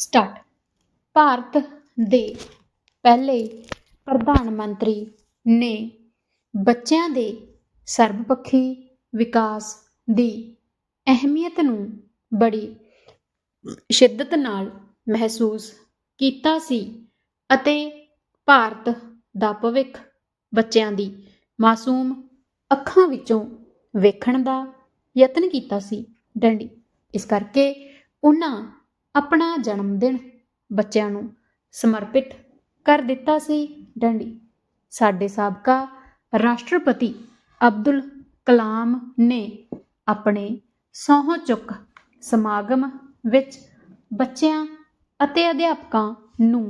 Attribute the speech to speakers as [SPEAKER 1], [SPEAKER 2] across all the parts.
[SPEAKER 1] Start. Bharat ਦੇ ਪਹਿਲੇ ਪ੍ਰਧਾਨ ਮੰਤਰੀ ਨੇ ਬੱਚਿਆਂ ਦੇ ਸਰਬਪੱਖੀ ਵਿਕਾਸ ਦੀ ਅਹਿਮੀਅਤ ਨੂੰ ਬੜੀ ਸ਼ਿੱਦਤ ਨਾਲ ਮਹਿਸੂਸ ਕੀਤਾ ਸੀ ਅਤੇ ਭਾਰਤ ਦਾ ਭਵਿੱਖ ਬੱਚਿਆਂ ਦੀ ਮਾਸੂਮ ਅੱਖਾਂ ਵਿੱਚੋਂ ਵੇਖਣ ਦਾ ਯਤਨ ਕੀਤਾ ਸੀ। ਡੰਡੀ। ਇਸ ਕਰਕੇ ਉਹਨਾਂ ਆਪਣਾ ਜਨਮ ਦਿਨ ਬੱਚਿਆਂ ਨੂੰ ਸਮਰਪਿਤ ਕਰ ਦਿੱਤਾ ਸੀ ਡੰਡੀ। ਸਾਡੇ ਸਾਬਕਾ ਰਾਸ਼ਟਰਪਤੀ ਅਬਦੁਲ ਕਲਾਮ ਨੇ ਆਪਣੇ ਸਹੁੰ ਚੁੱਕ ਸਮਾਗਮ ਵਿੱਚ ਬੱਚਿਆਂ ਅਤੇ ਅਧਿਆਪਕਾਂ ਨੂੰ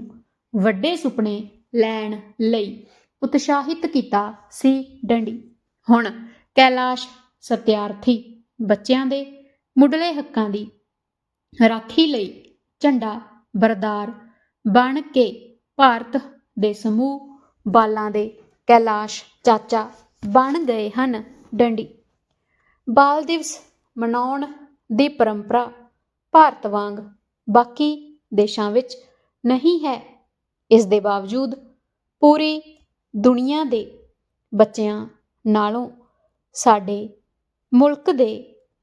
[SPEAKER 1] ਵੱਡੇ ਸੁਪਨੇ ਲੈਣ ਲਈ ਉਤਸ਼ਾਹਿਤ ਕੀਤਾ ਸੀ ਡੰਡੀ। ਹੁਣ ਕੈਲਾਸ਼ ਸਤਿਆਰਥੀ ਬੱਚਿਆਂ ਦੇ ਮੁੱਢਲੇ ਹੱਕਾਂ ਦੀ ਰਾਖੀ ਲਈ ਝੰਡਾ ਬਰਦਾਰ ਬਣ ਕੇ ਭਾਰਤ ਦੇ ਸਮੂਹ ਬਾਲਾਂ ਦੇ ਕੈਲਾਸ਼ ਚਾਚਾ ਬਣ ਗਏ ਹਨ ਡੰਡੀ। ਬਾਲ ਦਿਵਸ ਮਨਾਉਣ ਦੀ ਪਰੰਪਰਾ ਭਾਰਤ ਵਾਂਗ ਬਾਕੀ ਦੇਸ਼ਾਂ ਵਿੱਚ ਨਹੀਂ ਹੈ। ਇਸ ਦੇ ਬਾਵਜੂਦ ਪੂਰੀ ਦੁਨੀਆ ਦੇ ਬੱਚਿਆਂ ਨਾਲੋਂ ਸਾਡੇ ਮੁਲਕ ਦੇ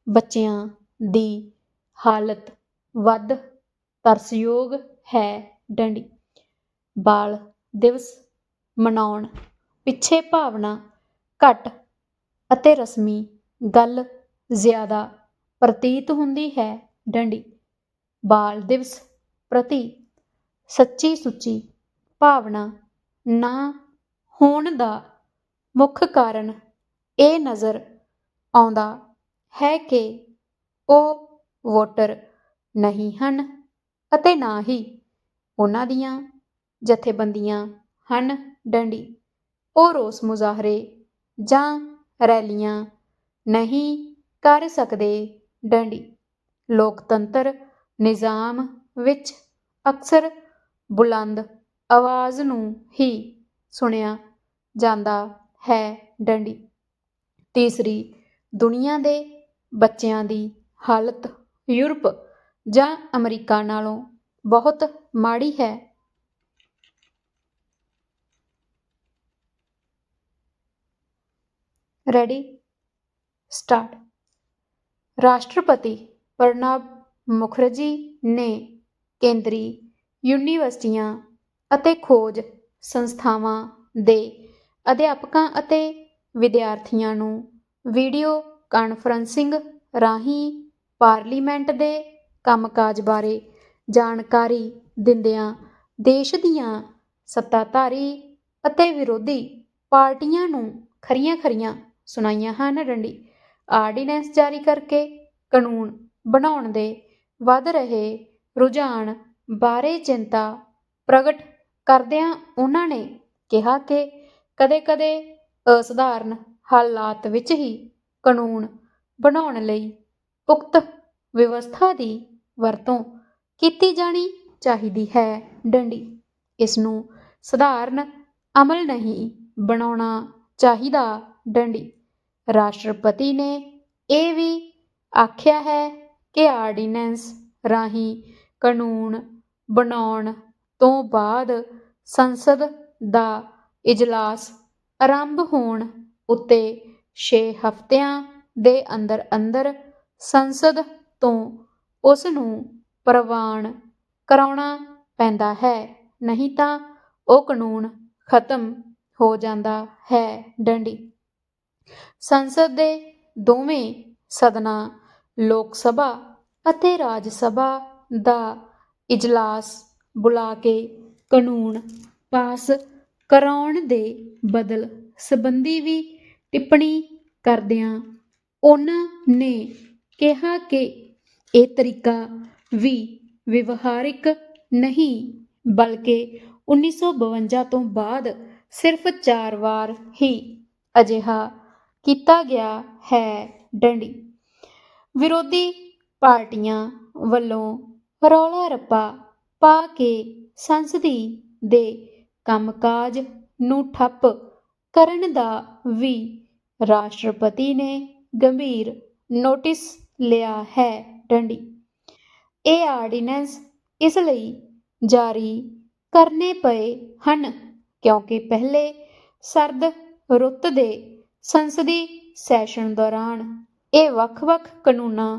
[SPEAKER 1] ਬੱਚਿਆਂ ਦੀ ਹਾਲਤ ਵੱਧ ਤਰਸਯੋਗ ਹੈ ਡੰਡੀ। ਬਾਲ ਦਿਵਸ ਮਨਾਉਣ ਪਿੱਛੇ ਭਾਵਨਾ ਘੱਟ ਅਤੇ ਰਸਮੀ ਗੱਲ ਜ਼ਿਆਦਾ ਪ੍ਰਤੀਤ ਹੁੰਦੀ ਹੈ ਡੰਡੀ। ਬਾਲ ਦਿਵਸ ਪ੍ਰਤੀ ਸੱਚੀ ਸੁੱਚੀ ਭਾਵਨਾ ਨਾ ਹੋਣ ਦਾ ਮੁੱਖ ਕਾਰਨ ਇਹ ਨਜ਼ਰ ਆਉਂਦਾ ਹੈ ਕਿ ਉਹ ਵੋਟਰ ਨਹੀਂ ਹਨ ਅਤੇ ਨਾ ਹੀ। ਉਹਨਾਂ ਦੀਆਂ ਜਥੇਬੰਦੀਆਂ ਹਨ ਡੰਡੀ। ਉਹ ਰੋਸ ਮੁਜ਼ਾਹਰੇ ਜਾਂ ਰੈਲੀਆਂ ਨਹੀਂ ਕਰ ਸਕਦੇ ਡੰਡੀ। ਲੋਕਤੰਤਰ ਨਿਜ਼ਾਮ ਵਿੱਚ ਅਕਸਰ ਬੁਲੰਦ ਆਵਾਜ਼ ਨੂੰ ਹੀ ਸੁਣਿਆ ਜਾਂਦਾ ਹੈ ਡੰਡੀ। ਤੀਸਰੀ ਦੁਨੀਆ ਦੇ ਬੱਚਿਆਂ ਦੀ ਹਾਲਤ ਯੂਰਪ ਜਾਂ ਅਮਰੀਕਾ ਨਾਲੋਂ ਬਹੁਤ ਮਾੜੀ ਹੈ? ਰੈਡੀ ਸਟਾਰਟ ਰਾਸ਼ਟਰਪਤੀ ਪ੍ਰਣਬ ਮੁਖਰਜੀ ਨੇ ਕੇਂਦਰੀ ਯੂਨੀਵਰਸਿਟੀਆਂ ਅਤੇ ਖੋਜ ਸੰਸਥਾਵਾਂ ਦੇ ਅਧਿਆਪਕਾਂ ਅਤੇ ਵਿਦਿਆਰਥੀਆਂ ਨੂੰ ਵੀਡੀਓ ਕਾਨਫਰੰਸਿੰਗ ਰਾਹੀਂ ਪਾਰਲੀਮੈਂਟ ਦੇ ਕੰਮਕਾਜ ਬਾਰੇ ਜਾਣਕਾਰੀ ਦਿੰਦਿਆਂ ਦੇਸ਼ ਦੀਆਂ ਸੱਤਾਧਾਰੀ ਅਤੇ ਵਿਰੋਧੀ ਪਾਰਟੀਆਂ ਨੂੰ ਖਰੀਆਂ-ਖਰੀਆਂ ਸੁਣਾਈਆਂ ਹਨ। ਡੰਡੀ ਆਰਡੀਨੈਂਸ ਜਾਰੀ ਕਰਕੇ ਕਾਨੂੰਨ ਬਣਾਉਣ ਦੇ ਵੱਧ ਰਹੇ ਰੁਝਾਨ ਬਾਰੇ ਚਿੰਤਾ ਪ੍ਰਗਟ ਕਰਦਿਆਂ ਉਹਨਾਂ ਨੇ ਕਿਹਾ ਕਿ ਕਦੇ-ਕਦੇ ਅਸਧਾਰਨ ਹਾਲਾਤ ਵਿੱਚ ਹੀ ਕਾਨੂੰਨ ਬਣਾਉਣ ਲਈ ਉਕਤ ਵਿਵਸਥਾ ਦੀ ਵਰਤੋਂ ਕੀਤੀ ਜਾਣੀ ਚਾਹੀਦੀ ਹੈ। ਡੰਡੀ ਇਸ ਨੂੰ ਸਧਾਰਨ ਅਮਲ ਨਹੀਂ ਬਣਾਉਣਾ ਚਾਹੀਦਾ। ਡੰਡੀ, ਰਾਸ਼ਟਰਪਤੀ ਨੇ ਇਹ ਵੀ ਆਖਿਆ ਹੈ ਕਿ ਆਰਡੀਨੈਂਸ ਰਾਹੀਂ ਕਾਨੂੰਨ ਬਣਾਉਣ ਤੋਂ ਬਾਅਦ ਸੰਸਦ ਦਾ ਇਜਲਾਸ ਆਰੰਭ ਹੋਣ ਉੱਤੇ 6 ਹਫ਼ਤਿਆਂ ਦੇ ਅੰਦਰ ਅੰਦਰ ਸੰਸਦ ਤੋਂ ਉਸ ਨੂੰ ਪ੍ਰਵਾਨ ਕਰਾਉਣਾ ਪੈਂਦਾ ਹੈ, ਨਹੀਂ ਤਾਂ ਉਹ ਕਾਨੂੰਨ ਖਤਮ ਹੋ ਜਾਂਦਾ ਹੈ, ਡੰਡੀ। ਸੰਸਦ ਦੇ ਦੋਵੇਂ ਸਦਨਾਂ, ਲੋਕ ਸਭਾ ਅਤੇ ਰਾਜ ਸਭਾ ਦਾ ਇਜਲਾਸ ਬੁਲਾ ਕੇ ਕਾਨੂੰਨ ਪਾਸ ਕਰਾਉਣ ਦੇ ਬਦਲ ਸੰਬੰਧੀ ਵੀ ਟਿੱਪਣੀ ਕਰਦਿਆਂ ਉਹਨਾਂ ਨੇ ਕਿਹਾ ਕਿ ਇਹ ਤਰੀਕਾ ਵੀ ਵਿਵਹਾਰਿਕ ਨਹੀਂ, ਬਲਕਿ 1952 ਤੋਂ ਬਾਅਦ ਸਿਰਫ 4 ਵਾਰ ਹੀ ਅਜਿਹਾ ਕੀਤਾ ਗਿਆ ਹੈ ਡੰਡੀ। ਵਿਰੋਧੀ ਪਾਰਟੀਆਂ ਵੱਲੋਂ ਰੌਲਾ ਰੱਪਾ ਪਾ ਕੇ ਸੰਸਦੀ ਦੇ ਕੰਮਕਾਜ ਨੂੰ ਠੱਪ ਕਰਨ ਦਾ ਵੀ ਰਾਸ਼ਟਰਪਤੀ ਨੇ ਗੰਭੀਰ ਨੋਟਿਸ ਲਿਆ ਹੈ। ਡੰਡੀ ਇਹ ਆਰਡੀਨੈਂਸ ਇਸ ਲਈ ਜਾਰੀ ਕਰਨੇ ਪਏ ਹਨ ਕਿਉਂਕਿ ਪਹਿਲੇ ਸਰਦ ਰੁੱਤ ਦੇ ਸੰਸਦੀ ਸੈਸ਼ਨ ਦੌਰਾਨ ਇਹ ਵੱਖ-ਵੱਖ ਕਾਨੂੰਨਾਂ